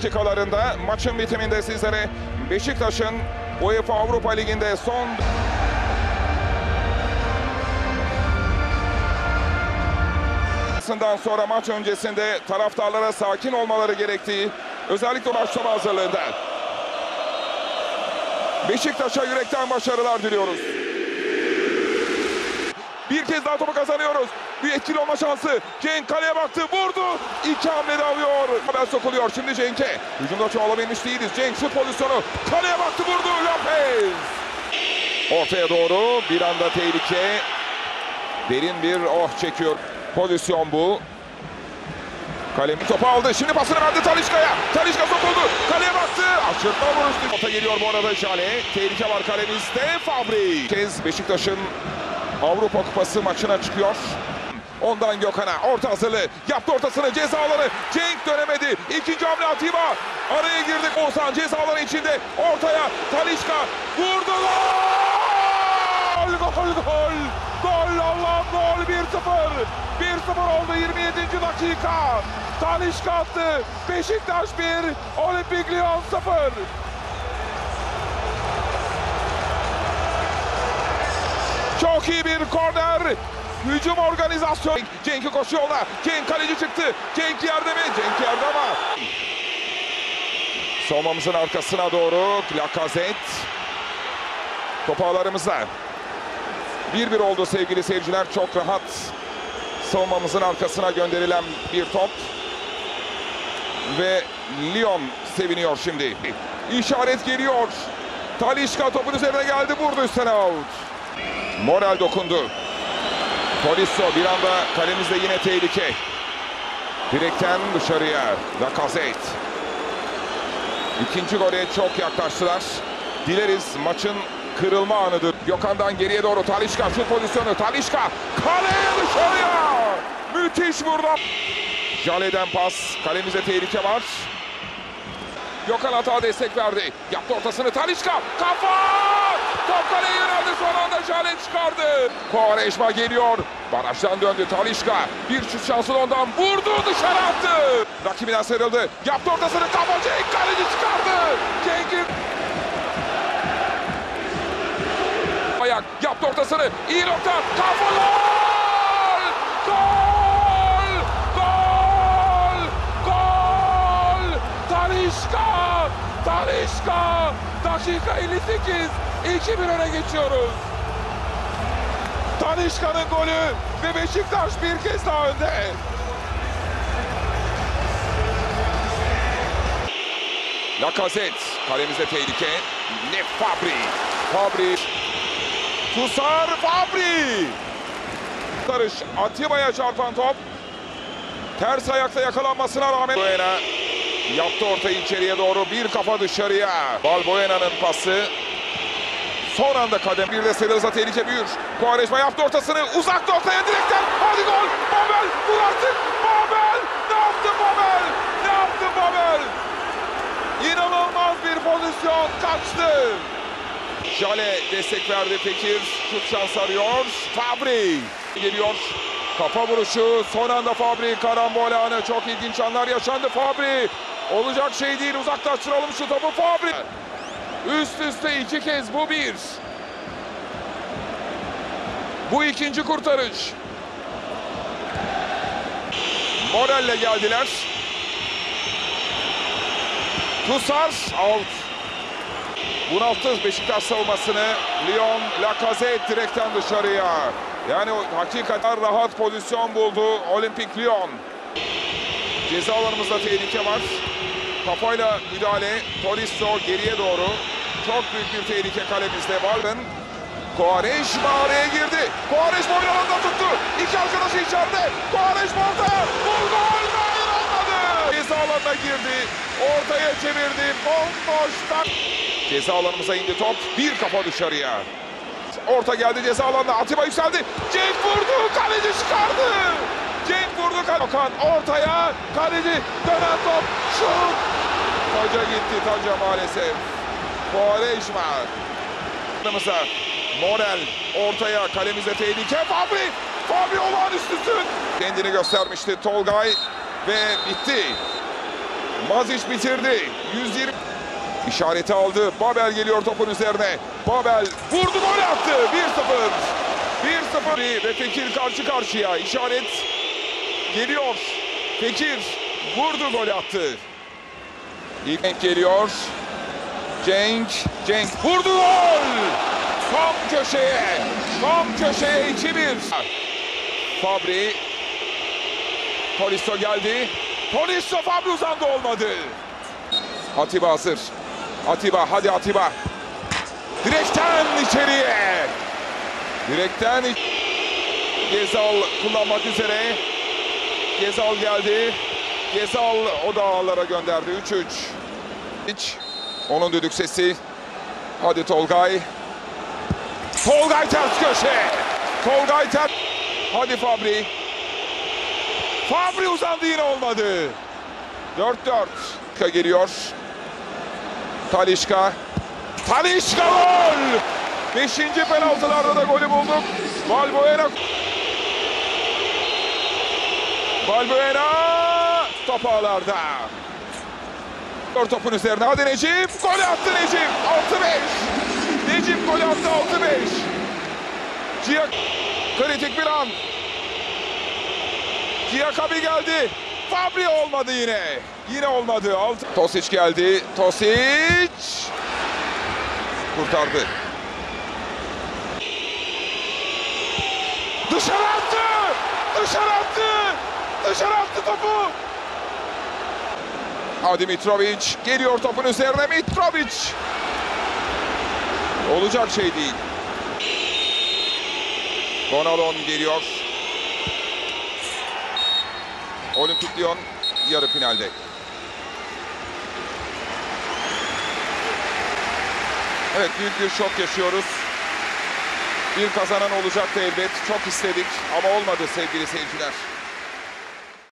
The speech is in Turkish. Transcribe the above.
dakikalarında maçın bitiminde sizlere Beşiktaş'ın UEFA Avrupa Ligi'nde son sonra maç öncesinde taraftarlara sakin olmaları gerektiği özellikle başlama hazırlığında. Beşiktaş'a yürekten başarılar diliyoruz. Bir kez daha topu kazanıyoruz. Bir etkili olma şansı. Cenk kaleye baktı, vurdu. İki hamlede alıyor. Haber sokuluyor şimdi Cenk'e. Hücumda çoğalabilmiş değiliz. Cenk şut pozisyonu. Kaleye baktı, vurdu. Lopez. Ortaya doğru bir anda tehlike. Derin bir oh çekiyor. Pozisyon bu. Kalemi topu aldı. Şimdi pasını verdi Talişka'ya. Talişka sokuldu. Kaleye baktı. Aşırtma vuruştu. Ota geliyor bu arada Jale. Tehlike var kalemizde. Fabri. Kez Beşiktaş'ın Avrupa Kupası maçına çıkıyor. Ondan Gökhan'a orta hazırlığı. Yaptı ortasını cezaları. Cenk dönemedi. İkinci hamle Atiba. Araya girdik. Oğuzhan cezaların içinde. Ortaya Talişka. Vurdu. Gol! Gol gol. Gol Allah'ım gol 1-0. 1-0 oldu 27. dakika. Talişka attı. Beşiktaş 1. Olimpik Lyon 0. Çok iyi bir korner. Hücum organizasyonu. Cenk'i koşuyor ona. Cenk kaleci çıktı. Cenk yerde mi? Cenk yerde ama. Savunmamızın arkasına doğru. Lacazette. Topu ağlarımızda. 1-1 oldu sevgili seyirciler. Çok rahat savunmamızın arkasına gönderilen bir top. Ve Lyon seviniyor şimdi. İşaret geliyor. Talişka topun üzerine geldi. Vurdu üstten out. Moral dokundu. Tolisso bir anda kalemizde yine tehlike. Direkten dışarıya. Lacazette. İkinci gole çok yaklaştılar. Dileriz maçın kırılma anıdır. Gökhan'dan geriye doğru Talişka şu pozisyonu. Talişka kaleye dışarıya. Müthiş burada. Jale'den pas. Kalemize tehlike var. Gökhan hata destek verdi. Yaptı ortasını Talişka. Kafa! Top kaleye yöneldi son anda Jale çıkardı. Kovareşma geliyor. Barajdan döndü Talişka. Bir şut şansı ondan vurdu dışarı attı. Rakibinden sıyrıldı. Yaptı ortasını kafa Cenk kaleci çıkardı. Cenk'in ayak yaptı ortasını. İyi nokta. Kafa gol! Gol! Gol! Gol! Talişka! Talişka! Dakika 58. 2-1 öne geçiyoruz. Talişka'nın golü ve Beşiktaş bir kez daha önde. Lacazette kalemizde tehlike. Ne Fabri. Fabri. Tusar Fabri. Karış Atiba'ya çarpan top. Ters ayakta yakalanmasına rağmen yaptı ortayı içeriye doğru bir kafa dışarıya. Balboena'nın pası. Son anda kadem bir de Sevilza tehlike büyür. Kuvareşma yaptı ortasını uzak ortaya direkten. Hadi gol. Babel vur artık. Babel ne yaptı Babel? Ne yaptı Babel? İnanılmaz bir pozisyon kaçtı. Jale destek verdi Fekir. Şut şans arıyor. Fabri geliyor. Kafa vuruşu. Son anda Fabri karambol anı. Çok ilginç anlar yaşandı Fabri. Olacak şey değil. Uzaklaştıralım şu topu Fabri. Üst üste iki kez bu bir. Bu ikinci kurtarış. Morelle geldiler. Tusar out. Bunalttı Beşiktaş savunmasını. Lyon Lacazette direkten dışarıya. Yani hakikaten rahat pozisyon buldu Olimpik Lyon. Ceza alanımızda tehlike var. Kafayla müdahale. Tolisso geriye doğru. Çok büyük bir tehlike kalemizde. Varın. Quaresma araya girdi. Quaresma oyun alanında tuttu. İki arkadaşı içeride. Quaresma orada. Vur gol. Hayır olmadı. Ceza alanına girdi. Ortaya çevirdi. Bomboştan. Ceza alanımıza indi top. Bir kafa dışarıya. Orta geldi ceza alanına. Atiba yükseldi. Cenk vurdu. Kaleci çıkardı. Vurdu. Okan ortaya. Kaleci dönen top. Şut. Taca gitti taca maalesef. Quaresma. Yanımıza Morel ortaya kalemize tehlike. Fabri. Fabri olağanüstüsün. Kendini göstermişti Tolgay ve bitti. Mazic bitirdi. 120 işareti aldı. Babel geliyor topun üzerine. Babel vurdu gol attı. 1-0. 1-0 ve Fekir karşı karşıya. İşaret geliyor. Fekir vurdu gol attı. İlk geliyor. Cenk, Cenk vurdu gol. Tam köşeye. Tam köşeye 2-1. Fabri. Tolisso geldi. Tolisso Fabri uzandı olmadı. Atiba hazır. Atiba hadi Atiba. Direkten içeriye. Direkten Gezal kullanmak üzere. Gezal geldi. Gezal o da ağlara gönderdi. 3-3. Hiç. Onun düdük sesi. Hadi Tolgay. Tolgay ters köşe. Tolgay ters. Hadi Fabri. Fabri uzandı yine olmadı. 4-4. geliyor. Talişka. Talişka gol! Beşinci penaltılarda da golü bulduk. Valbuena. Valbuena top ağlarda. Dör topun üzerine. Hadi Necip. Gol attı Necip. 6-5. Necip gol attı 6-5. Ciyak. Kritik bir an. Ciyakabi geldi. Fabri olmadı yine. Yine olmadı. Altı. Tosic geldi. Tosic. Kurtardı. Dışarı attı. Dışarı attı. Dışarı attı topu. Hadi Mitrovic. Geliyor topun üzerine Mitrovic. Olacak şey değil. Bonalon geliyor. Olimpik Lyon yarı finalde. Evet büyük bir şok yaşıyoruz. Bir kazanan olacaktı elbet. Çok istedik ama olmadı sevgili seyirciler.